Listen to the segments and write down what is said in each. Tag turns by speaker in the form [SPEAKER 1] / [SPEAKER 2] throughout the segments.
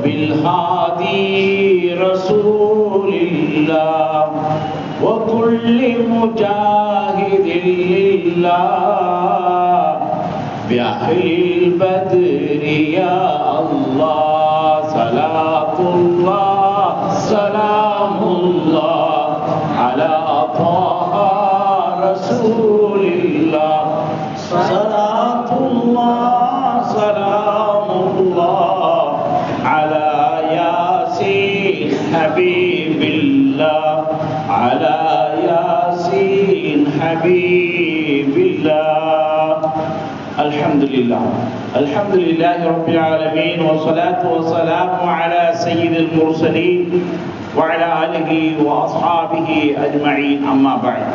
[SPEAKER 1] وبالهادي رسول الله وكل مجاهد لله. بأهل البدر يا الله صلاة الله سلام الله على طه رسول الله حبيب الله على ياسين حبيب الله الحمد لله الحمد لله رب العالمين والصلاة والسلام على سيد المرسلين وعلى آله وأصحابه أجمعين. أما بعد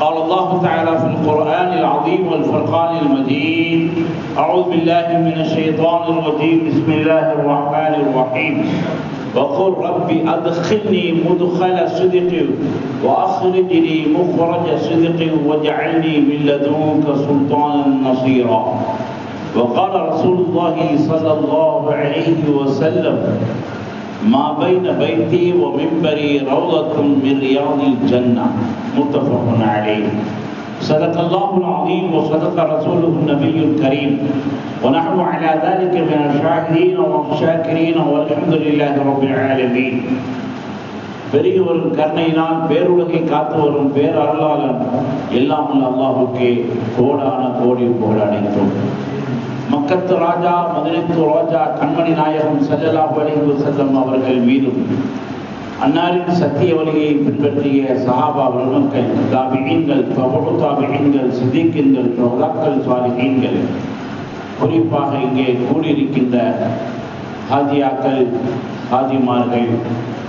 [SPEAKER 1] قال الله تعالى في القرآن العظيم والفرقان المجيد أعوذ بالله من الشيطان الرجيم. بسم الله الرحمن الرحيم. وقل رب أدخلني مدخل صدق وأخرجني مخرج صدق واجعلني من لدنك سلطانا نصيرا. وقال رسول الله صلى الله عليه وسلم ما بين بيتي ومنبري روضة من رياض الجنة. متفق عليه. صدق الله العظيم وصدق رسوله النبي الكريم ونحن على ذلك من الشاهدين والشاكرين والحمد لله رب العالمين பெரியவரும் கருணையினால் பேருலகை காத்து வரும் பேரருளாளன் எல்லாம் உள்ள அல்லாஹுக்கே கோடான கோடி புகழ் அனைத்தும் மக்கத்து ராஜா மதுரைத்து ராஜா கண்மணி நாயகம் சல்லல்லாஹு அலைஹி வஸல்லம் அவர்கள் மீதும் அன்னாரின் சத்திய வழியை பின்பற்றிய சஹாபா பெருமக்கள் தாபிகீன்கள் தபு தாபிகீன்கள் சித்திக்கின்கள் பிரபலாக்கள் சுவாலிகீன்கள் குறிப்பாக இங்கே கூடியிருக்கின்ற ஹாஜியாக்கள் ஹாஜிமார்கள்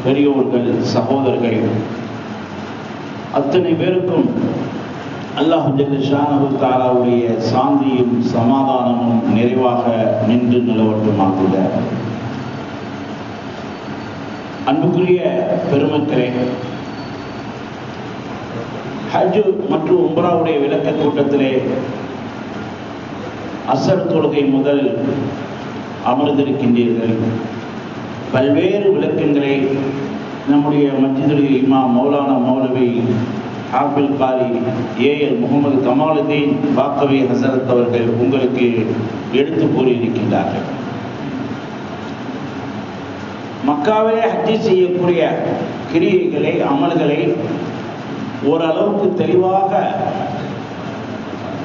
[SPEAKER 1] பெரியோர்கள் சகோதரர்கள். அத்தனை பேருக்கும் அல்லாஹ் ஜெல்லஷானு தாராவுடைய சாந்தியும் சமாதானமும் நிறைவாக நின்று நிலவட்டுமாக்குகிறார் அன்புக்குரிய பெருமக்களே ஹஜ் மற்றும் உம்ராவுடைய விளக்க கூட்டத்திலே அசர் தொழுகை முதல் அமர்ந்திருக்கின்றீர்கள். பல்வேறு விளக்கங்களை நம்முடைய மஸ்ஜிதுல் இமா மௌலானா மௌலவி ஹாஃபில் காரி ஏஎல் முகமது கமாலுதீன் பாக்கவி ஹசரத் அவர்கள் உங்களுக்கு எடுத்து கூறியிருக்கின்றார்கள். மக்காவிலே ஹஜ்ஜி செய்யக்கூடிய கிரியைகளை அமல்களை ஓரளவுக்கு தெளிவாக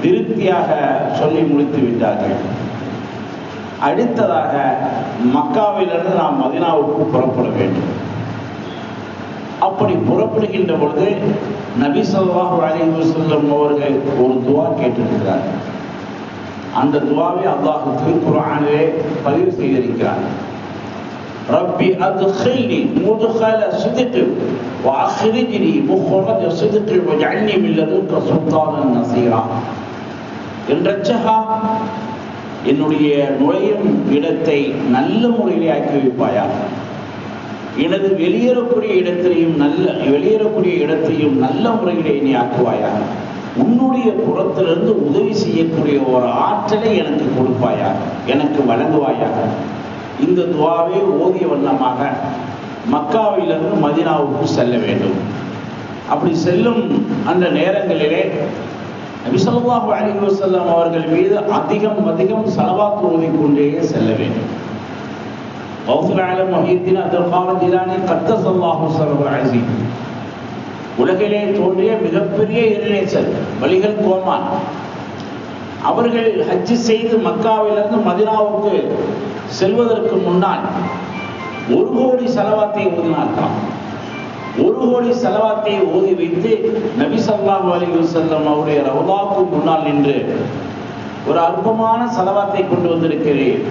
[SPEAKER 1] திருப்தியாக சொல்லி முடித்து விட்டார்கள். அடுத்ததாக மக்காவிலிருந்து நாம் மதினாவுக்கு புறப்பட வேண்டும். அப்படி புறப்படுகின்ற பொழுது நபி சொல்லாஹு அலைஹி அவர்கள் ஒரு துவா கேட்டிருக்கிறார் அந்த துவாவை அல்லாஹ் திருக்குறானிலே பதிவு செய்திருக்கிறார் ربي أدخلني مدخل صدق وأخرجني مخرج صدق واجعلني من لدنك سلطانا نصيرا என்றச்சகா என்னுடைய நுழையும் இடத்தை நல்ல முறையிலே ஆக்கி வைப்பாயா எனது வெளியேறக்கூடிய இடத்திலையும் நல்ல வெளியேறக்கூடிய இடத்தையும் நல்ல முறையிலே நீ ஆக்குவாயா உன்னுடைய புறத்திலிருந்து உதவி செய்யக்கூடிய ஒரு ஆற்றலை எனக்கு கொடுப்பாயா எனக்கு வழங்குவாயா இந்த துவாவை ஓதிய வண்ணமாக மக்காவிலிருந்து மதினாவுக்கு செல்ல வேண்டும். அப்படி செல்லும் அந்த நேரங்களிலே நபிசல்லாஹு அலைஹி வஸல்லம் அவர்கள் மீது அதிகம் அதிகம் செலவாத்து ஓதிக்கொண்டே செல்ல வேண்டும். உலகிலே தோன்றிய மிகப்பெரிய இறைநேசர் வலிகள் கோமான். அவர்கள் ஹஜ்ஜு செய்து மக்காவிலிருந்து மதினாவுக்கு செல்வதற்கு முன்னால் ஒரு கோடி செலவாத்தை ஓதினார்களாம். ஒரு கோடி செலவாத்தை ஓதி வைத்து நபி சல்லாஹ் அலைஹி செல்லம் அவருடைய ரவுலாவுக்கு முன்னால் நின்று ஒரு அற்பமான செலவாத்தை கொண்டு வந்திருக்கிறேன்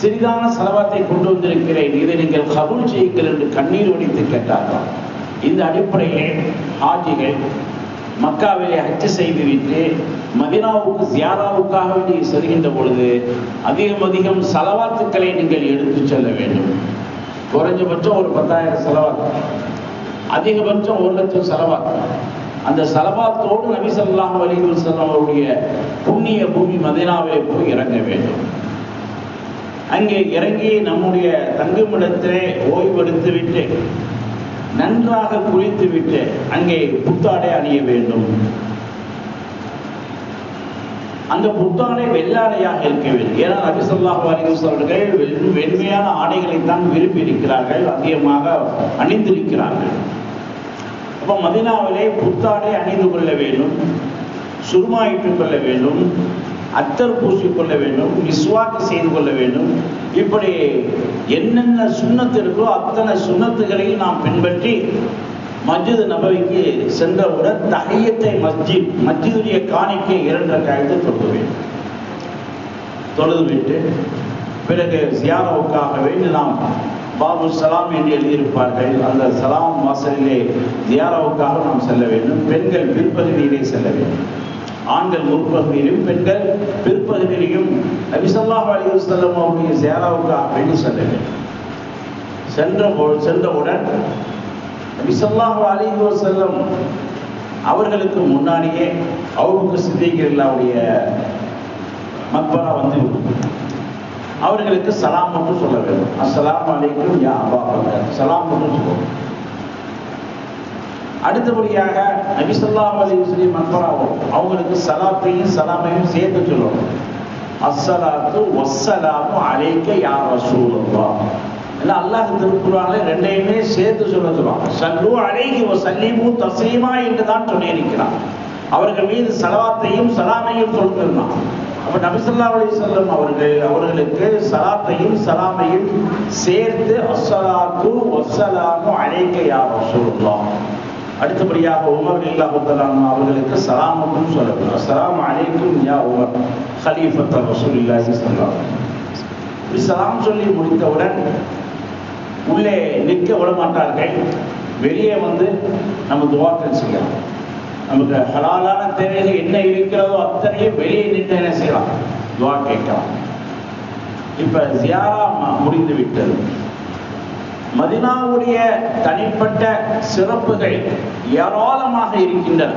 [SPEAKER 1] சிறிதான செலவாத்தை கொண்டு வந்திருக்கிறேன். இதை நீங்கள் கபூல் செய்யுங்கள் என்று கண்ணீர் வடித்து கேட்டார்கள் இந்த அடிப்படையில் ஹாஜிகள் மக்காவிலே ஹஜ் செய்துவிட்டு மதினாவுக்கு ஜியாராவுக்காக நீங்கள் செல்கின்ற பொழுது அதிகம் அதிகம் செலவாத்துக்களை நீங்கள் எடுத்துச் செல்ல வேண்டும். குறைஞ்சபட்சம் ஒரு பத்தாயிரம் செலவாக்கு அதிகபட்சம் ஒரு லட்சம் செலவாக்கு அந்த செலவாத்தோடு நபி ஸல்லல்லாஹு அலைஹி வஸல்லம் அவருடைய புண்ணிய பூமி மதினாவிலே போய் இறங்க வேண்டும். அங்கே இறங்கி நம்முடைய தங்குமிடத்திலே ஓய்வெடுத்து விட்டு நன்றாக குளித்துவிட்டு அங்கே புத்தாடை அணிய வேண்டும். அந்த புத்தாடை வெள்ளாடையாக இருக்கவில்லை. ஏன்னா நபி ஸல்லல்லாஹு அலைஹி அவர்கள் வெண்மையான ஆடைகளை தான் விரும்பி இருக்கிறார்கள் அதிகமாக அணிந்திருக்கிறார்கள். அப்ப மதினாவிலே புத்தாடை அணிந்து கொள்ள வேண்டும் சுருமாயிட்டுக் கொள்ள வேண்டும் அத்தர் பூசிக்கொள்ள வேண்டும் மிஸ்வாக்கு செய்து கொள்ள வேண்டும். இப்படி என்னென்ன சுண்ணத்து இருக்கோ அத்தனை சுண்ணத்துகளையும் நாம் பின்பற்றி மஸ்ஜித் நபவிக்கு சென்றவுடன் தகையத்தை மஸ்ஜித் மஸ்ஜிதுடைய காணிக்கை இரண்டு காயத்தை தொழுக வேண்டும் தொழுது விட்டு பிறகு ஜியாராவுக்காக வேண்டி நாம் பாபு சலாம் என்று எழுதியிருப்பார்கள். அந்த சலாம் வாசலிலே ஜியாராவுக்காக நாம் செல்ல வேண்டும். பெண்கள் பிற்பகுதியிலே செல்ல வேண்டும். ஆண்கள் முற்பகுதியிலும் பெண்கள் பிற்பகுதியிலையும் நபிசல்லாஹ் அலி வஸல்லம் அவருடைய சேராவுக்கு வேண்டி செல்ல சென்ற சென்றவுடன் நபிசல்லாஹு அலி செல்லம் அவர்களுக்கு முன்னாடியே அவருக்கு சித்திகளாவுடைய மக்பரா வந்து அவர்களுக்கு சலாம் மட்டும் சொல்ல வேண்டும். அஸ்ஸலாமு அலைக்கும் யா அபா சலாம் மட்டும் சொல்லணும் அடுத்தபடியாக நபிசல்லா அலி அலைஹி வஸல்லம் அவங்களுக்கு சலாத்தையும் சலாமையும் சேர்த்து சொல்லணும். அஸ்ஸலாத்து வஸ்ஸலாமு அழைக்க யார் ரசூலுல்லாஹ். இல்லை அல்லாஹ் திருக்குறானில் ரெண்டையுமே சேர்த்து சொல்ல சொல்லுவாங்க சல்லு அலைஹி சல்லீமும் சல்லிமு என்று தான் சொல்லியிருக்கிறான். அவர்கள் மீது சலவாத்தையும் சலாமையும் சொல்லிருந்தான். அப்ப நபிசல்லா அலி சொல்லம் அவர்கள் அவர்களுக்கு சலாத்தையும் சலாமையும் சேர்த்து அஸ்ஸலாத்து வஸ்ஸலாமு அழைக்க யார் ரசூலுல்லாஹ். அடுத்தபடியாக உமர் இல்லா தஆலா அவர்களுக்கு சலாமுக்கும் சொல்லணும் சலாம் அலைக்கும் யா உமர் ஹலீஃபத் ரசூலுல்லாஹி ஸல்லல்லாஹு அலைஹி இஸ்லாம் சொல்லி முடித்தவுடன் உள்ளே நிற்க விட மாட்டார்கள் வெளியே வந்து நம்ம துவாக்கள் செய்யலாம். நமக்கு ஹலாலான தேவைகள் என்ன இருக்கிறதோ அத்தனையும் வெளியே நின்று என்ன செய்யலாம்? துவா கேட்கலாம். இப்ப ஜியாரா முடிந்து விட்டது மதினாவுடைய தனிப்பட்ட சிறப்புகள் ஏராளமாக இருக்கின்றன.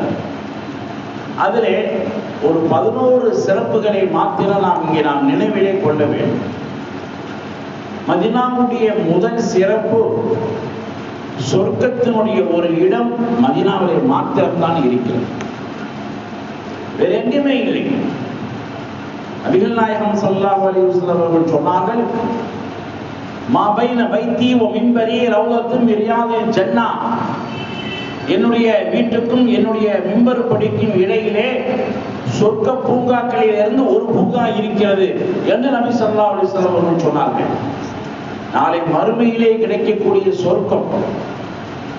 [SPEAKER 1] அதிலே ஒரு பதினோரு சிறப்புகளை மாத்திரம் நாம் இங்கே நாம் நினைவிலே கொள்ள வேண்டும். மதினாவுடைய முதல் சிறப்பு சொர்க்கத்தினுடைய ஒரு இடம் மதினாவிலே மாத்திரம்தான் இருக்கிறது. வேற எங்குமே இல்லை. நபிகள் நாயகம் சல்லாஹ் அலி அவர்கள் சொன்னார்கள் மா பைன வைத்தி ஓ மின்பரி ரவுலத்தும் என்னுடைய வீட்டுக்கும் என்னுடைய மிம்பர் படிக்கும் இடையிலே சொர்க்க பூங்காக்களிலிருந்து ஒரு பூங்கா இருக்கிறது என்று நபி சல்லா அலிஸ்லாம் அவர்கள் சொன்னார்கள். நாளை மறுமையிலே கிடைக்கக்கூடிய சொர்க்கம்.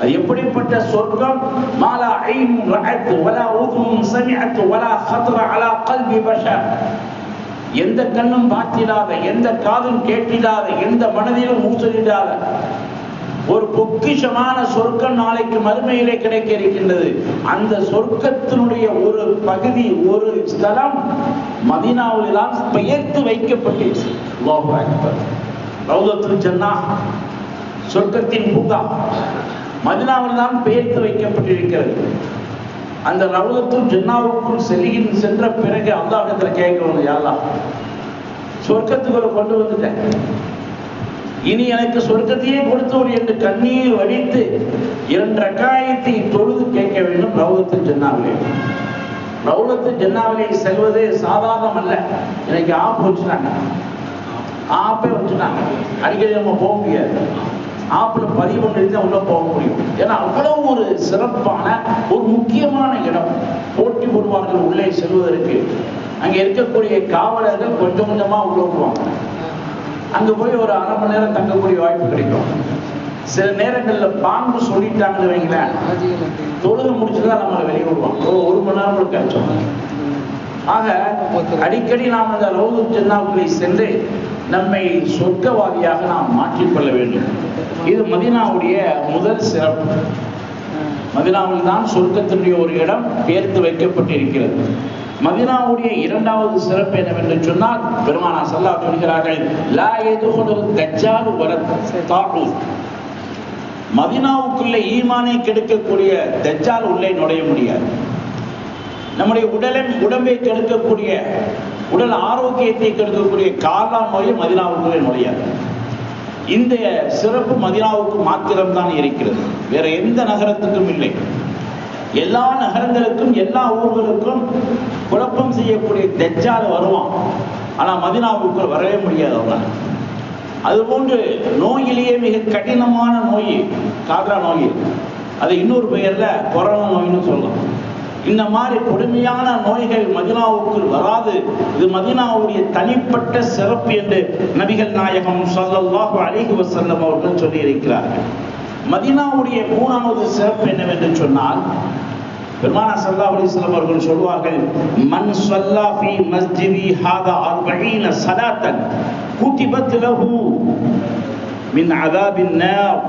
[SPEAKER 1] அது எப்படிப்பட்ட சொர்க்கம்? மாலா ஐனும் ரஅத் வலா உதும் சமிஅத் வலா ஹத்ர அலா கல்வி பஷர். எந்த கண்ணும் பார்த்திடாத எந்த காதும் கேட்டிடாத எந்த மனதிலும் ஊசலிடாத ஒரு பொக்கிஷமான சொர்க்கம் நாளைக்கு மறுமையிலே கிடைக்க இருக்கின்றது. அந்த சொர்க்கத்தினுடைய ஒரு பகுதி ஒரு ஸ்தலம் மதீனாவில் தான் பெயர்த்து வைக்கப்பட்டிருச்சு அல்லாஹு அக்பர். சொர்க்கத்தின் பூங்கா மதினாவில் தான் பெயர்த்து வைக்கப்பட்டிருக்கிறது. அந்த ரவுதத்துல் ஜென்னாவுக்கும் செல்லுகின் சென்ற பிறகு அல்லாஹிடத்தில் கேட்கணும் யாரா சொர்க்கத்துக்குள்ள கொண்டு வந்துட்டேன். இனி எனக்கு சொர்க்கத்தையே கொடுத்தவர் என்று கண்ணீர் வடித்து இரண்டு ரக்காயத்தை தொழுது கேட்க வேண்டும் ரவுலத்து ஜென்னாவிலே. ரவுலத்து ஜென்னாவிலே செல்வது சாதாரணம் அல்ல இன்னைக்கு ஆப் வச்சுட்டாங்க. ஆப்பே வச்சுட்டாங்க. அடிக்கடி நம்ம போக முடியாது. ஆப்பில் பதிவு தான் உள்ள போக முடியும். ஏன்னா அவ்வளவு ஒரு சிறப்பான ஒரு முக்கியமான இடம். போட்டி போடுவார்கள் உள்ளே செல்வதற்கு. அங்க இருக்கக்கூடிய காவலர்கள் கொஞ்சம் கொஞ்சமா உள்ள போவாங்க. அங்க போய் ஒரு அரை மணி நேரம் தங்கக்கூடிய வாய்ப்பு கிடைக்கும். சில நேரங்கள்ல பாம்பு சொல்லிட்டாங்கன்னு வைங்களேன். தொழுகை முடிச்சுதான் நம்மளை வெளியே விடுவாங்க. ஒரு மணி நேரம் கூட கிடைச்சோம் ஆக அடிக்கடி நாம் அந்த ரவுது சென்னாவுக்குள்ளே சென்று நம்மை சொர்க்கவாதியாக நாம் மாற்றிக்கொள்ள வேண்டும். இது மதினாவுடைய முதல் சிறப்பு. மதினாவில் தான் சொர்க்கத்தினுடைய ஒரு இடம் பேர்த்து வைக்கப்பட்டிருக்கிறது. மதினாவுடைய இரண்டாவது சிறப்பு என்னவென்று சொன்னால் பெருமானா சல்லா சொல்கிறார்கள் லா எதுகுலு தஜ்ஜாலு வல தாகூத் மதினாவுக்குள்ளே ஈமானை கெடுக்கக்கூடிய தஜ்ஜால் உள்ளே நுழைய முடியாது. நம்முடைய உடலை உடம்பை கெடுக்கக்கூடிய உடல் ஆரோக்கியத்தை கெடுக்கக்கூடிய காலா நோய் மதினாவுக்குள்ளே நுழையாது. இந்த சிறப்பு மதினாவுக்கு மாத்திரம்தான் இருக்கிறது. வேற எந்த நகரத்துக்கும் இல்லை. எல்லா நகரங்களுக்கும் எல்லா ஊர்களுக்கும் குழப்பம் செய்யக்கூடிய தெஜால் வருவான். ஆனால் மதினாவுக்குள் வரவே முடியாது அவனால். அதுபோன்று நோயிலேயே மிக கடினமான நோய் காட்ரா நோய். அது இன்னொரு பெயரில் கொரோனா நோயின்னு சொல்லலாம். இந்த மாதிரி கொடுமையான நோய்கள் மதினாவுக்குள் வராது இது மதினாவுடைய தனிப்பட்ட சிறப்பு என்று நபிகள் நாயகம் ஸல்லல்லாஹு அலைஹி வஸல்லம் அவர்கள் சொல்லி இருக்கிறார்கள் மதினாவுடைய மூணாவது சிறப்பு என்னவென்று சொன்னால் பெருமானா ஸல்லல்லாஹு அலைஹி வஸல்லம் அவர்கள் சொல்வார்கள் மன் ஸல்லா ஃபீ மஸ்ஜிதி ஹாதா 40 ஸலாத்தன் குதிபத் லஹு மின் அதாபின் நார்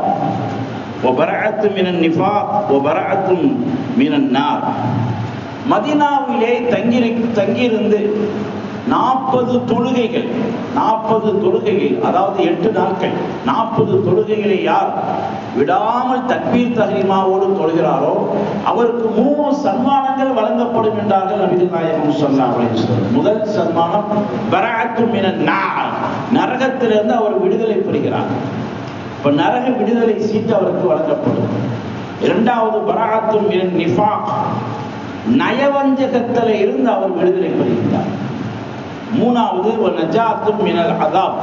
[SPEAKER 1] وبرعت من النفاق وبرعت من النار மதினாவிலே தங்கி தங்கியிருந்து நாற்பது தொழுகைகள் நாற்பது தொழுகைகள் அதாவது எட்டு நாட்கள் நாற்பது தொழுகைகளை யார் விடாமல் தக்பீர் தஹ்ரீமாவோடு தொழுகிறாரோ அவருக்கு மூணு சன்மானங்கள் வழங்கப்படும் என்றார்கள் நபிகள் நாயகம் சொன்னார்கள் முதல் சன்மானம் பராத்து மின நரகத்திலிருந்து அவர் விடுதலை பெறுகிறார். இப்ப நரக விடுதலை சீட்டு அவருக்கு வழங்கப்படும். இரண்டாவது பராத்தும் நிஃபாக். நயவஞ்சகத்தில் இருந்து அவர் விடுதலை பெறுகிறார் மூணாவது நஜாத்தும் மினல் அதாப்.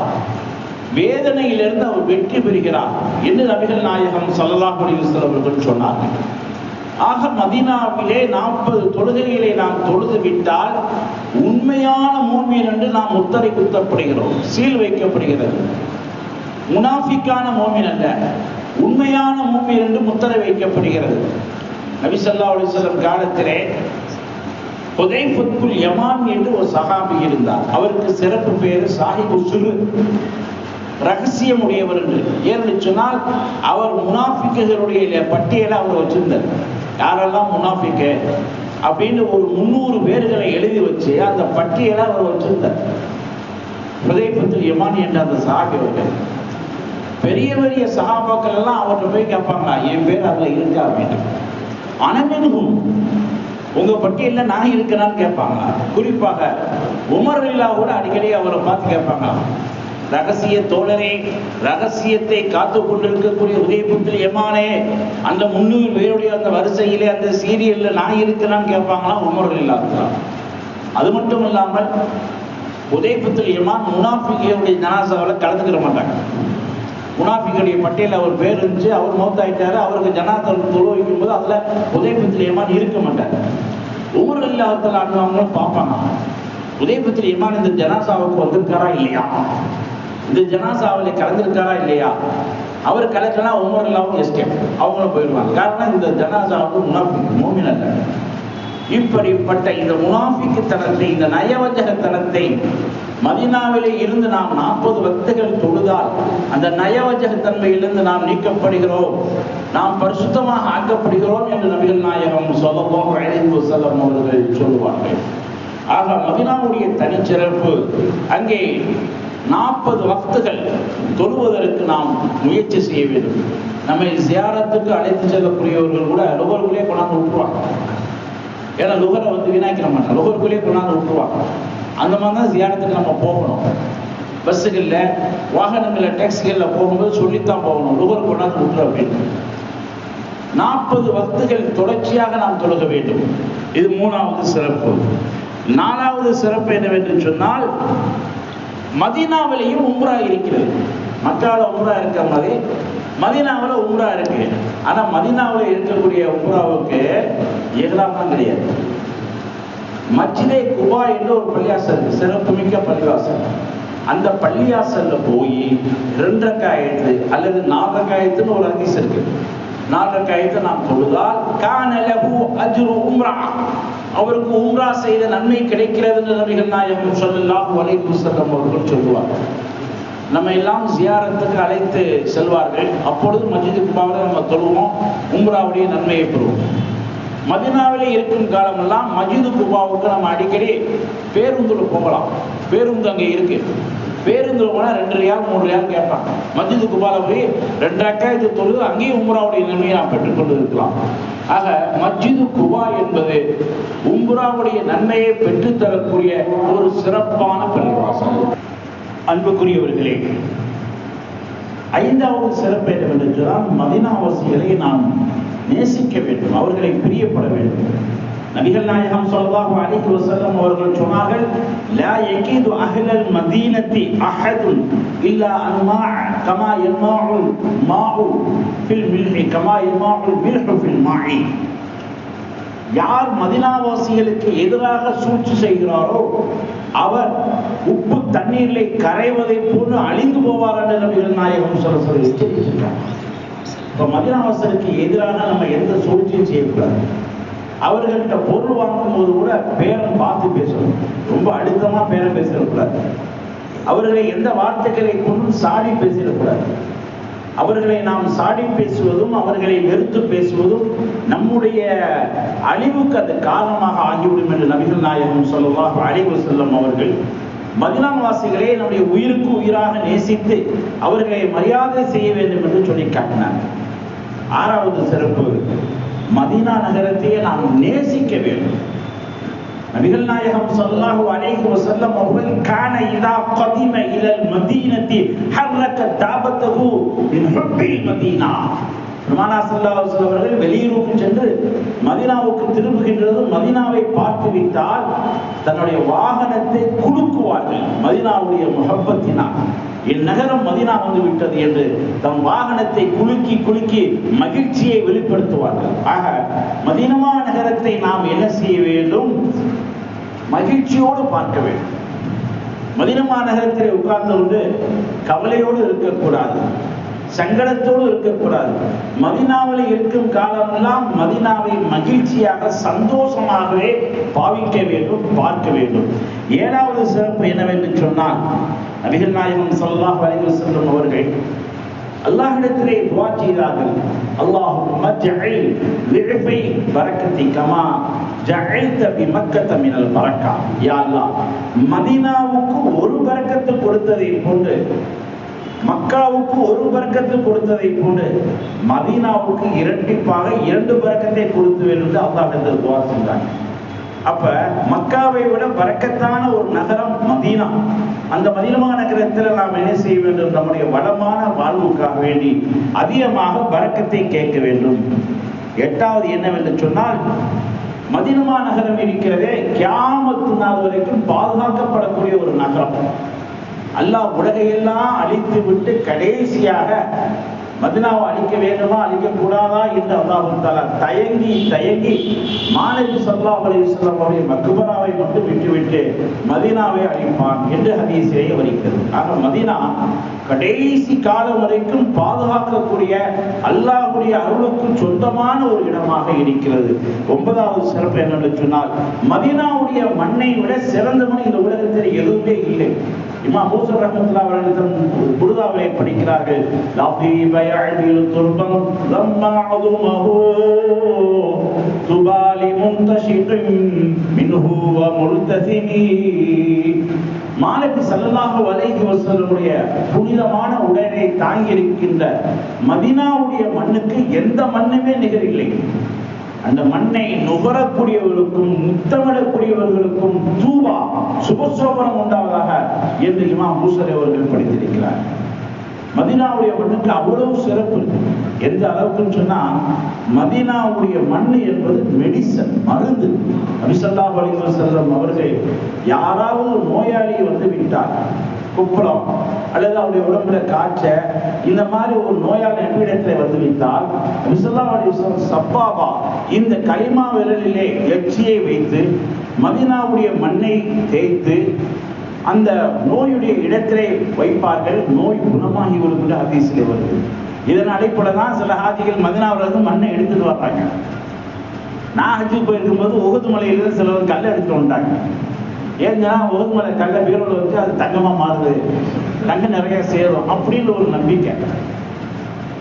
[SPEAKER 1] வேதனையிலிருந்து அவர் வெற்றி பெறுகிறார் என்று நபிகள் நாயகம் ஸல்லல்லாஹு அலைஹி அவர்கள் சொன்னார்கள் ஆக மதீனாவிலே நாற்பது தொழுகைகளை நாம் தொழுது விட்டால் உண்மையான மூமியன் என்று நாம் முத்தரை குத்தப்படுகிறோம் சீல் வைக்கப்படுகிறது. முனாஃபிக்கான மோமின் அல்ல உண்மையான மூமின் என்று முத்தரை வைக்கப்படுகிறது. நபிசல்லா அலிசல்லம் காலத்திலே வஸல்லம் காலத்திலே ஹுதைஃபத்துல் யமான் என்று ஒரு சகாபி இருந்தார். அவருக்கு சிறப்பு பேரு சாஹிபு சுரு ரகசியம் உடையவர் என்று. ஏன்னு சொன்னால் அவர் முனாஃபிக்குகளுடைய பட்டியலை அவர் வச்சிருந்தார். யாரெல்லாம் முனாஃபிக்கு? அப்படின்னு ஒரு முந்நூறு பேர்களை எழுதி வச்சு அந்த பட்டியலை அவர் வச்சிருந்தார். ஹுதைஃபத்துல் யமான் என்ற அந்த சஹாபி அவர்கள் பெரிய பெரிய சகாபாக்கள் எல்லாம் அவர்கிட்ட போய் கேட்பாங்களா என் பேர் அதுல இருக்கா? அப்படின்னு. அனமினும் உங்க பட்டியலில் நான் இருக்கிறான்னு கேட்பாங்க. குறிப்பாக உமர் இல்லா கூட அடிக்கடி அவரை பார்த்து கேட்பாங்க. ரகசிய தோழரே ரகசியத்தை காத்து கொண்டிருக்கக்கூடிய உதயபுத்தில் எமானே அந்த முன்னூறு பேருடைய அந்த வரிசையிலே அந்த சீரியல்ல நான் இருக்கிறான்னு கேட்பாங்களாம் உமர் இல்லா அது மட்டும் இல்லாமல் உதயபுத்தில் எமான் முனாஃபிகையுடைய ஜனாசாவில் கலந்துக்கிற மாட்டாங்க. முனாஃபிகளுடைய பட்டியலில் அவர் பேர் இருந்துச்சு அவர் மௌத்தாயிட்டாரு அவருக்கு ஜனாதல் தொழு வைக்கும் போது அதுல உதயபுத்திர யமான் இருக்க மாட்டார். ஒவ்வொரு இல்லாதத்தில் ஆடுவாங்களும் பார்ப்பாங்க. உதயபுத்திர யமான் இந்த ஜனாசாவுக்கு வந்திருக்காரா இல்லையா? இந்த ஜனாசாவில் கலந்திருக்காரா இல்லையா? அவர் கலக்கலாம் ஒவ்வொரு இல்லாமல் எஸ்கேப் அவங்களும் போயிடுவாங்க. காரணம் இந்த ஜனாசாவுக்கு முனாஃபிக் மோமின் அல்ல. இப்படிப்பட்ட இந்த முனாஃபிக்குத்தனத்தை இந்த நயவஞ்சகத்தனத்தை மதினாவிலே இருந்து நாம் நாற்பது வக்துகள் தொழுதால் அந்த நயவஜகத்தன்மையிலிருந்து நாம் நீக்கப்படுகிறோம். நாம் பரிசுத்தமாக ஆக்கப்படுகிறோம் என்று நபிகள் நாயகம் சொல்லவும் அழைந்து செல்லம் அவர்கள் சொல்லுவார்கள். ஆக மதினாவுடைய தனிச்சிறப்பு அங்கே நாற்பது வக்துகள் தொழுவதற்கு நாம் முயற்சி செய்ய வேண்டும். நம்மை சியாரத்துக்கு அழைத்து செல்லக்கூடியவர்கள் கூட நுகர்வுகளே கொண்டாந்து விட்டுருவாங்க. ஏன்னா லுகரை வந்து வீணாக்கிட மாட்டாங்க. லுகருக்குள்ளே கொண்டாந்து விட்டுருவாங்க. அந்த மாதிரி தான் தியானத்துக்கு நம்ம போகணும். பஸ்ஸுகளில் வாகனங்களில் டேக்ஸிகளில் போகும்போது சொல்லித்தான் போகணும். லுகர் கொண்டாந்து விட்டுரு அப்படின்னு. நாற்பது வக்துகள் தொடர்ச்சியாக நாம் தொழுக வேண்டும். இது மூணாவது சிறப்பு. நாலாவது சிறப்பு என்னவென்று சொன்னால் மதீனாவிலையும் உம்ரா இருக்கிறது. மக்கால உம்ரா இருக்கிற மாதிரி மதீனாவில் உம்ரா இருக்கு. ஆனால் மதினாவில் இருக்கக்கூடிய உம்ராவுக்கு ஏகலாம்லாம் கிடையாது. மஜ்லே குபா என்று ஒரு பள்ளியாசல் சிறப்புமிக்க பள்ளிவாசல் அந்த பள்ளியாசல்ல போய் ரெண்டரை காயத்து அல்லது நாலரை காயத்துன்னு ஒரு அதிசம் இருக்கு. நாலரை காயத்தை நாம் தொழுதால் கானலகு அஜ்ரு உம்ரா. அவருக்கு உம்ரா செய்த நன்மை கிடைக்கிறது நபிகள் நாயகம் சொல்லலாம் வலை புஸ்தகம் அவர்கள் சொல்லுவாங்க நம்ம எல்லாம் ஜியாரத்துக்கு அழைத்து செல்வார்கள். அப்பொழுது மஜிது குபாவில் நம்ம தொழுவோம் உம்ராவுடைய நன்மையை பெறுவோம். மதினாவிலே இருக்கும் காலமெல்லாம் மஜிது குபாவுக்கு நம்ம அடிக்கடி பேருந்துல போகலாம். பேருந்து அங்கே இருக்கு. பேருந்து போனா ரெண்டு ரியால் மூணு ரியால் கேட்பான் மஸ்ஜிது குபால போய் ரெண்டு அக்காயத்து தொழுது அங்கேயும் உம்ராவுடைய நன்மையை நாம் பெற்றுக்கொண்டு இருக்கலாம் ஆக மஜிது குபா என்பது உம்ராவுடைய நன்மையை பெற்றுத்தரக்கூடிய ஒரு சிறப்பான பள்ளிவாசல். அன்புக்குரியவர்களே ஐந்தாவது சிறப்பு என்னவென்று சொன்னால் மதினாவாசிகளை நாம் நேசிக்க வேண்டும் அவர்களை பிரியப்பட வேண்டும். நபிகள் நாயகம் சொல்லாஹு அலிஹி வசல்லம் அவர்கள் சொன்னார்கள் லா யகீது அஹ்லல் மதீனத்தி அஹதுன் இல்லா அன்மா கமா யன்மாஉல் மாஉ ஃபில் மில்ஹி கமா யன்மாஉல் மில்ஹு ஃபில் மாஇ. யார் மதினாவாசிகளுக்கு எதிராக சூழ்ச்சி செய்கிறாரோ அவர் உப்பு தண்ணீரிலே கரைவதை போன்று அழிந்து போவார் என்று நபிகள் நாயகம் சொல்ல சொல்லி எச்சரிக்கின்றார் இப்போ மதினாவாசலுக்கு எதிராக நம்ம எந்த சூழ்ச்சியும் செய்யக்கூடாது. அவர்கள்ட்ட பொருள் வாங்கும் போது கூட பேரம் பார்த்து பேசணும். ரொம்ப அழுத்தமா பேரம் பேசிடக்கூடாது. அவர்களை எந்த வார்த்தைகளை கொண்டும் சாடி பேசிடக்கூடாது. அவர்களை நாம் சாடி பேசுவதும் அவர்களை வெறுத்து பேசுவதும் நம்முடைய அழிவுக்கு அது காரணமாக ஆகிவிடும் என்று நபிகள் நாயகம் சொல்லுவாக அழிவு செல்லும் அவர்கள் மதினாவாசிகளை நம்முடைய உயிருக்கு உயிராக நேசித்து அவர்களை மரியாதை செய்ய வேண்டும் என்று சொல்லி காட்டினார் ஆறாவது சிறப்பு மதீனா நகரத்தையே நாம் நேசிக்க வேண்டும். நபிகள் நாயகம் சல்லாஹு அலைஹி வஸல்லம் அவர்கள் கான இதா கதிம இலல் மதீனத்தி ஹர்ரக தாபத்தஹு மின் ஹுப்பில் மதீனா. பெருமானா ஸல்லல்லாஹு அலைஹி அவர்கள் வெளியூருக்கு சென்று மதீனாவுக்கு திரும்புகின்றது மதீனாவை பார்த்து விட்டால் தன்னுடைய வாகனத்தை குலுக்குவார்கள் மதீனாவுடைய முகப்பத்தினால் என் நகரம் மதினா வந்து விட்டது என்று தம் வாகனத்தை குலுக்கி குலுக்கி மகிழ்ச்சியை வெளிப்படுத்துவார்கள். ஆக மதினமா நகரத்தை நாம் என்ன செய்ய வேண்டும்? மகிழ்ச்சியோடு பார்க்க வேண்டும். மதினமா நகரத்தில் உட்கார்ந்து கொண்டு கவலையோடு இருக்கக்கூடாது. சங்கடத்தோடு இருக்கக்கூடாது. மதினாவில் இருக்கும் காலமெல்லாம் மதினாவை மகிழ்ச்சியாக சந்தோஷமாகவே பாவிக்க வேண்டும் பார்க்க வேண்டும். ஏழாவது சிறப்பு என்னவென்று சொன்னால் நபிகள் நாயகம் சல்லாஹ் அலைஹி வஸல்லம் அவர்கள் அல்லாஹ்விடத்திலே துவா செய்தார்கள். அல்லாஹும் ஜஅல் லிஃபை கமா ஜஅல்த விமக்கத்த மினல் பறக்கா யா அல்லாஹ் மதீனாவுக்கு ஒரு பறக்கத்தை கொடுத்ததை போன்று மக்காவுக்கு ஒரு பறக்கத்தை கொடுத்ததை போன்று மதீனாவுக்கு இரட்டிப்பாக இரண்டு பறக்கத்தை கொடுத்து வேண்டும் என்று அல்லாஹ்விடத்தில் துவா செஞ்சாங்க அப்ப மக்காவை விட பறக்கத்தான ஒரு நகரம் மதீனா. அந்த மதீனமா நகரத்தில் நாம் என்ன செய்ய வேண்டும்? நம்முடைய வளமான வாழ்வுக்காக வேண்டி அதிகமாக பறக்கத்தை கேட்க வேண்டும். எட்டாவது என்னவென்று சொன்னால் மதினமா நகரம் இருக்கிறதே கியாமத்து நாள் வரைக்கும் பாதுகாக்கப்படக்கூடிய ஒரு நகரம். அல்லாஹ் உலகையெல்லாம் அழித்து விட்டு கடைசியாக மதினாவை அழிக்க வேண்டுமா? அழிக்க கூடாதா என்று அல்லாஹு தாலா தயங்கி தயங்கி மாணவி சல்லா அலிஸ்லாம் அவருடைய மக்குபராவை மட்டும் விட்டுவிட்டு மதீனாவை அழிப்பான் என்று ஹதீஸிலே வருகிறது ஆக மதினா கடைசி காலம் வரைக்கும் பாதுகாக்கக்கூடிய அல்லாஹுடைய அருளுக்கு சொந்தமான ஒரு இடமாக இருக்கிறது. ஒன்பதாவது சிறப்பு என்னென்று சொன்னால் மதினாவுடைய மண்ணை விட சிறந்த மண் இந்த உலகத்தில் எதுவுமே இல்லை. இமா மூசர் ரஹமத்துல்லா அவர்களிடம் புருதாவை படிக்கிறார்கள். லாஃபி பயஅதில் துர்பம் லம்மா அதுமஹு துபாலி முன்தஷிகின் மின்ஹு வ முல்தசிமி மாலிக் அலைஹி புனிதமான உடலை தாங்கி இருக்கின்ற மதினாவுடைய மண்ணுக்கு எந்த மண்ணுமே நிகரில்லை. அந்த மண்ணை நுகரக்கூடியவர்களுக்கும் முத்தமிடக்கூடியவர்களுக்கும் தூபா சுபசோபனம் உண்டாவதாக என்று இமாம் பூசரி அவர்கள் படித்திருக்கிறார். மதினாவுடைய மண்ணுக்கு அவ்வளவு சிறப்பு இருக்கு. எந்த அளவுக்குன்னு சொன்னா மதினாவுடைய மண் என்பது மெடிசன் மருந்து. அபிசல்லா அலிவர் செல்லம் அவர்கள் யாராவது நோயாளி வந்து விட்டார். குப்பளம் அல்லது அவருடைய உடம்புல காய்ச்ச இந்த மாதிரி ஒரு நோயாளி நபியிடத்துல வந்து வைத்தால் அபிசல்லா சப்பாபா இந்த களிமா விரலிலே எச்சியை வைத்து மதினாவுடைய மண்ணை தேய்த்து அந்த நோயுடைய இடத்திலே வைப்பார்கள். நோய் குணமாகி வரும் என்று ஹதீஸிலே வருது. இதன் அடிப்படை தான் சில ஹாஜிகள் மதினாவிலிருந்து மண்ணை எடுத்துட்டு வர்றாங்க. நான் ஹஜ்ஜு போயிருக்கும்போது உகது மலையிலிருந்து சிலர் கல்லை எடுத்துட்டு வந்தாங்க. ஏன்னா உகுது கல்ல கல்லை வச்சு அது தங்கமா மாறுது. தங்கம் நிறைய சேரும் அப்படின்னு ஒரு நம்பிக்கை.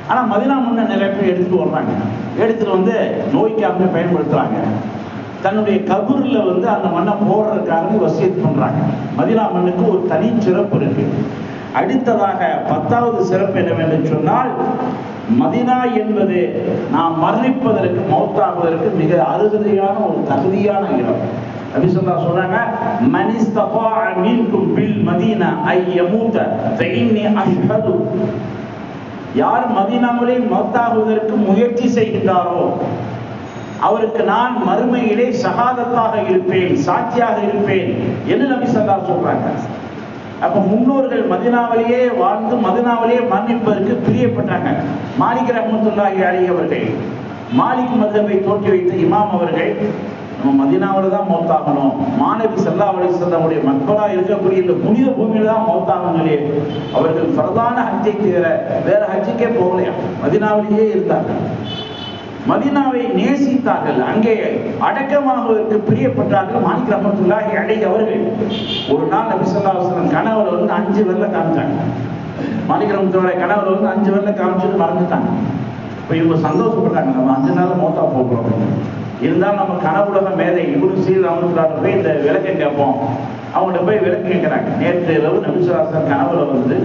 [SPEAKER 1] ஆனா மதினா மண்ணை நிறைய பேர் எடுத்துட்டு வர்றாங்க. எடுத்துட்டு வந்து நோய்க்காக பயன்படுத்துறாங்க. தன்னுடைய கபூர்ல வந்து அந்த மண்ணை போடுறதுக்காக வசியத் பண்றாங்க. மதினா மண்ணுக்கு ஒரு தனி சிறப்பு இருக்கு. அடுத்ததாக பத்தாவது சிறப்பு என்னவென்று சொன்னால் மதினா என்பது நாம் மரணிப்பதற்கு மௌத்தாகுவதற்கு மிக அருகதையான ஒரு தகுதியான இடம். நபிசல்லா சொல்றாங்க மனிஸ்தபா மீன்கும் பில் மதீனா ஐ யமூத ஃபஇன்னி அஷ்ஹது யார் மதீனாவிலே மௌத்தாகுவதற்கு முயற்சி செய்கின்றாரோ அவருக்கு நான் மறுமையிலே சகாதத்தாக இருப்பேன் சாட்சியாக இருப்பேன் என்று நபி சொல்றாங்க. அப்ப முன்னோர்கள் மதினாவிலேயே வாழ்ந்து மதினாவிலேயே மரணிப்பதற்கு பிரியப்பட்டாங்க. மாலிக் ரஹமத்துல்லாஹி அலி அவர்கள் மாலிக் மதவை தோற்றி வைத்த இமாம் அவர்கள் நம்ம மதினாவில் தான் மௌத்தாகணும். மாணவி சல்லா அலிசல்லாவுடைய மக்களா இருக்கக்கூடிய இந்த புனித பூமியில தான் மௌத்தாகங்களே அவர்கள் பிரதான ஹஜ்ஜை தவிர வேற ஹஜ்ஜிக்கே போகலையா? மதினாவிலேயே இருந்தார்கள். மதினாவை நேசித்தார்கள். அங்கே அடக்கமாகுவதற்கு பிரியப்பட்டார்கள். மாணிக் ரஹமத்துல்லாஹி அலைஹி அவர்கள். ஒரு நாள் நபி ஸல்லல்லாஹு கனவுல வந்து அஞ்சு வெள்ள காமிச்சாங்க. மாணிக் ரமத்துடைய கனவுல வந்து அஞ்சு வெள்ள காமிச்சுட்டு மறந்துட்டாங்க இப்போ இவங்க சந்தோஷப்பட்டாங்க. நம்ம அஞ்சு நாள் மோத்தா போகிறோம் இருந்தாலும் நம்ம கனவுலக மேதை இவரு சீர் போய் இந்த விளக்கம் கேட்போம். அவங்கள்ட்ட போய் விளக்கு கேட்கிறாங்க. நேற்று இரவு நபி கனவுல வந்து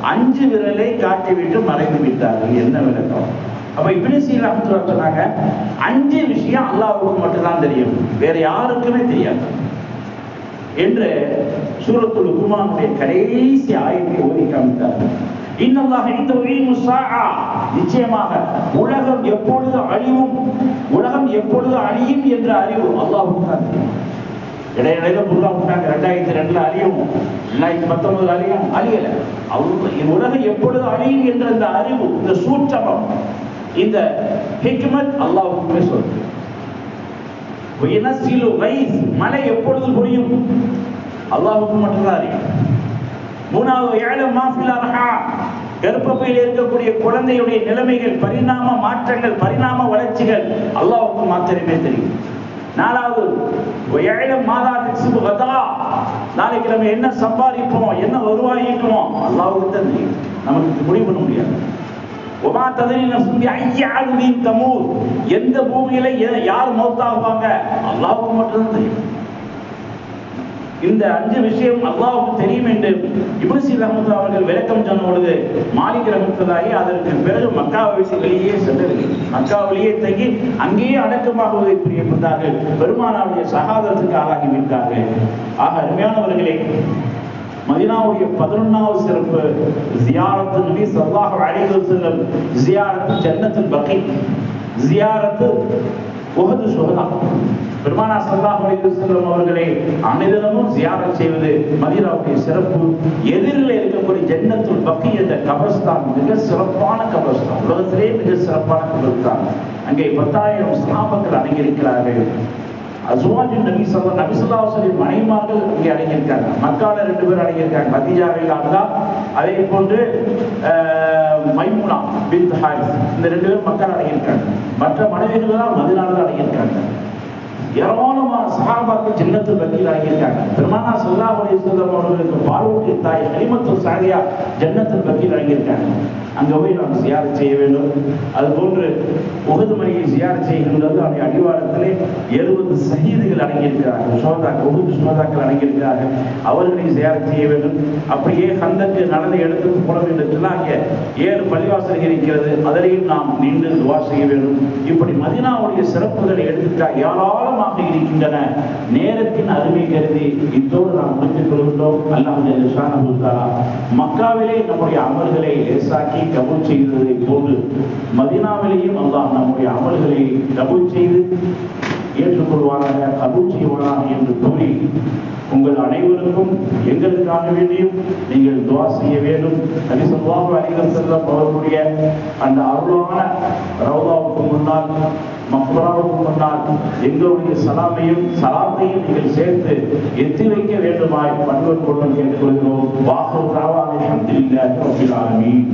[SPEAKER 1] அஞ்சு விரலை காட்டி விட்டு மறைந்து விட்டார்கள் என்ன விளக்கம்? அப்ப இப்படி சீர் சொன்னாங்க. அஞ்சு விஷயம் அல்லாவுக்கு மட்டும்தான் தெரியும். வேற யாருக்குமே தெரியாது. என்று சூரத்துல் லுக்மானுடைய கடைசி ஆயத்தை ஓதி காமித்தார்கள் இன்னல்லாஹ் இந்த நிச்சயமாக உலகம் எப்பொழுது அழிவும் எப்பொழுது அழியும் என்ற அறிவு? அல்லாஹ் விட்டாங்க இடையிடையில புல்லா விட்டாங்க ரெண்டாயிரத்தி ரெண்டுல அழியும். ரெண்டாயிரத்தி பத்தொன்பதுல அழியும். அழியல. அவரு உலகம் எப்பொழுது அழியும் என்ற இந்த அறிவு இந்த சூற்றமம் இந்த ஹிக்மத் அல்லாஹுக்குமே சொல்றது மழை எப்பொழுது புரியும் அல்லாஹுக்கு மட்டும்தான் அறியும். மூணாவது ஏழு மாஃபில் அரஹா கர்ப்பப்பையில் இருக்கக்கூடிய குழந்தையுடைய நிலைமைகள் பரிணாம மாற்றங்கள் பரிணாம வளர்ச்சிகள் அல்லாவுக்கு மாத்திரமே தெரியும். நாலாவது ஏழம் மாதா திக்ஸுபு கதா நாளைக்கு நம்ம என்ன சம்பாதிப்போம் என்ன வருவாயிக்குவோம் அல்லாவுக்கு தான் தெரியும். நமக்கு முடிவு பண்ண முடியாது. ஒமா ததரி நசும்பி ஐயாருவின் தமூர். எந்த பூமியில யார் மௌத்தாகுவாங்க? அல்லாவுக்கு மட்டும்தான் தெரியும். இந்த அஞ்சு விஷயம் அல்லாவுக்கு தெரியும் என்று இப்னு சீர் அவர்கள் விளக்கம் சொன்ன பொழுது மாலிக் ரஹ்மத்துல்லாஹி அதற்கு பிறகு மக்காவை விட்டு வெளியே சென்றவில்லை மக்காவிலேயே தங்கி அங்கேயே அடக்கமாகுவதை பிரியப்பட்டார்கள் பெருமானாவுடைய சகாதரத்துக்கு ஆளாகி விட்டார்கள். ஆக அருமையானவர்களே மதினாவுடைய பதினொன்னாவது சிறப்பு ஜியாரத்து நபி சல்லாஹ் அலைஹி வஸல்லம் ஜியாரத்து ஜன்னத்துல் பகி ஜியாரத்து உகது சுஹதா பெருமானா சல்லாஹ் அலைஹி அவர்களை அனைதினமும் சியாரம் செய்வது மதீனாவுடைய சிறப்பு. எதிரில் இருக்கக்கூடிய ஜென்னத்துள் பகி என்ற கபர்ஸ்தான் மிக சிறப்பான கபர்ஸ்தான். உலகத்திலே மிக சிறப்பான கபர்ஸ்தான். அங்கே பத்தாயிரம் ஸ்தாபங்கள் அடங்கியிருக்கிறார்கள். அசுவாஜின் நபி சொல்ல நபி சொல்லாசலின் மனைமார்கள் இங்கே அடங்கியிருக்காங்க. மக்கால ரெண்டு பேர் அடங்கியிருக்காங்க. மதிஜாவில் அல்லா அதே போன்று மைமுனா பின் ஹாரிஸ். இந்த ரெண்டு பேரும் மக்கள் அடங்கியிருக்காங்க. மற்ற மனைவிகள் தான் மதினாவில் அடங்கியிருக்காங்க. ஏராளமான சஹாபாக்கள் ஜன்னத்து பக்கியில் அடங்கியிருக்காங்க. பெருமானா ஸல்லல்லாஹு அலைஹி வஸல்லம் அவர்களுக்கு பாலூட்டி தாய் ஹரிமத்து சாரியா ஜன்னத்தில் பக்கியில் அடங்கியிருக்காங்க. அங்கே போய் நாம் சியாரத் செய்ய வேண்டும். அதுபோன்று உகது மலையை சியாரத் செய்கின்றது அவருடைய அடிவாரத்திலே எழுபது சகிதுகள் அடங்கியிருக்கிறார்கள். சோதா உகது சோதாக்கள் அடங்கியிருக்கிறார்கள். அவர்களை சியாரத் செய்ய வேண்டும். அப்படியே கந்தக்கு நடந்த இடத்துக்கு போட வேண்டும் சொன்னாங்க ஏழு பள்ளிவாசல்கள் இருக்கிறது. அதிலையும் நாம் நின்று துவா செய்ய வேண்டும். இப்படி மதினாவுடைய சிறப்புகளை எடுத்துட்டால் ஏராளமாக இருக்கின்றன. நேரத்தின் அருமை கருதி இத்தோடு நாம் முடித்துக் கொள்கின்றோம். அல்லாஹ் மக்காவிலே நம்முடைய அமல்களை லேசாக்கி கபூல் செய்ததை போன்று மதினாவிலேயும் அல்லாஹ் நம்முடைய அமல்களை கபூல் செய்து ஏற்றுக்கொள்வாராக கபூல் செய்வாராக என்று கூறி உங்கள் அனைவருக்கும் எங்களுக்காக வேண்டியும் நீங்கள் துவா செய்ய வேண்டும். நபி அறிஞர் அலைஹி வஸல்லம் அவர்களுடைய அந்த அருளான ரவுதாவுக்கு முன்னால் மக்பராவுக்கு முன்னால் எங்களுடைய சலாமையும் சலாத்தையும் நீங்கள் சேர்த்து எத்தி வைக்க வேண்டுமாய் பண்பு கொள்வன் கேட்டுக்கொள்கிறோம் வாசல் தாவாலை அஹமதுல்லாஹி ரபில் ஆலமீன்.